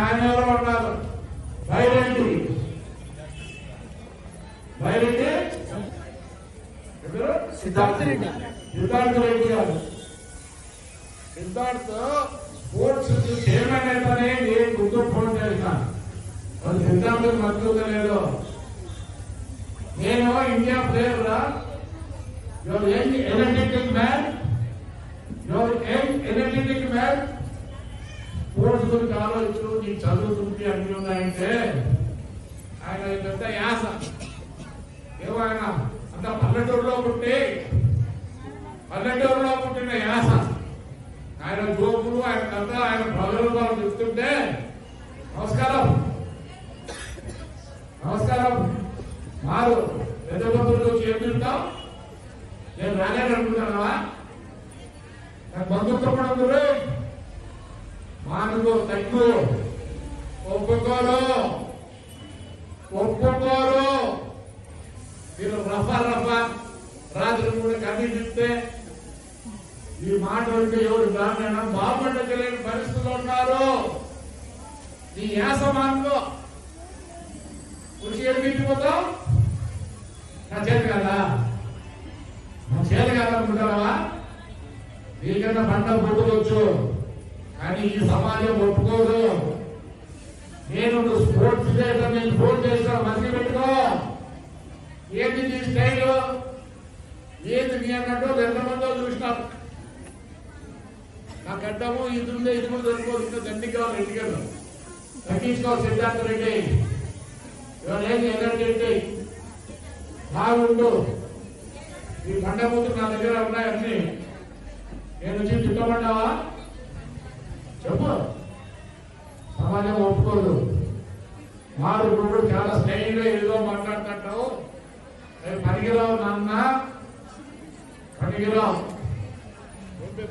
ఆయన ఎవరో ఉన్నారు బైరెడ్డి బైరెడ్డి సిద్ధార్థ రెడ్డి. సిద్ధార్థ రెడ్డి గారు. సిద్ధార్థ్ స్పోర్ట్స్ చైర్మన్ అయితేనే నేను గుర్తు ఫోన్ అది సిద్ధార్థ్ మద్దతు లేదు? నేను ఇండియా ప్లేయర్ రా స్పోర్ట్స్ గురించి నీ నీకు చదువుతుంది అన్ని ఉన్నాయంటే ఆయన పెద్ద యాస. ఏమో ఆయన అంత పల్లెటూరులో పుట్టి పల్లెటూరులో పుట్టిన యాస. ఆయన జోకులు ఆయన కథ ఆయన ప్రయోగాలు చెప్తుంటే నమస్కారం. నమస్కారం. మారు. పెద్ద బంధువులు వచ్చి ఏం తింటాం నేను రాలేను అనుకుంటున్నావా నాకు బంధుత్వం కూడా మానుకో తగ్గు ఒప్పుకోరు. ఒప్పుకోరు. మీరు రఫా రఫా. రాత్రి కూడా కన్నీ చెప్తే ఈ మాట అంటే ఎవరు బ్రాహ్మణ బాగుండలేని పరిస్థితులు ఉన్నారు. నీ యాసమానంలో. కృషి ఏమిటిపోతావు నా చేతి కదా? నా చేతి కదా అనుకుంటావా నీకన్నా పంట పుట్టుకోవచ్చు కానీ ఈ సమాజం ఒప్పుకోదు. నేను స్పోర్ట్స్ చేస్తా నేను ఫోన్ చేస్తాను మంది పెట్టుకో. ఏంటి నీ స్టైల్? ఏంటి నీ అన్నట్టు ఎంతమందో చూసినాం. నా గడ్డము ఇది ఉందే ఇది కూడా దొరుకుతుంది ఇంకా దండి కావాలి ఇంటికెళ్ళు తగ్గించుకోవాలి సిద్ధార్థ రెడ్డి. ఎవరేది ఎనర్జెట్టి బాగుండు. ఈ పండగ ముందు నా దగ్గర ఉన్నాయన్నీ నేను వచ్చి తిట్టమంటావా? చెప్పు. సమాజం ఒప్పుకోదు. వారు ఇప్పుడు చాలా స్టైల్గా ఏదో మాట్లాడుతుంటావు. పనికిరావు నాన్న. పనికిరావు.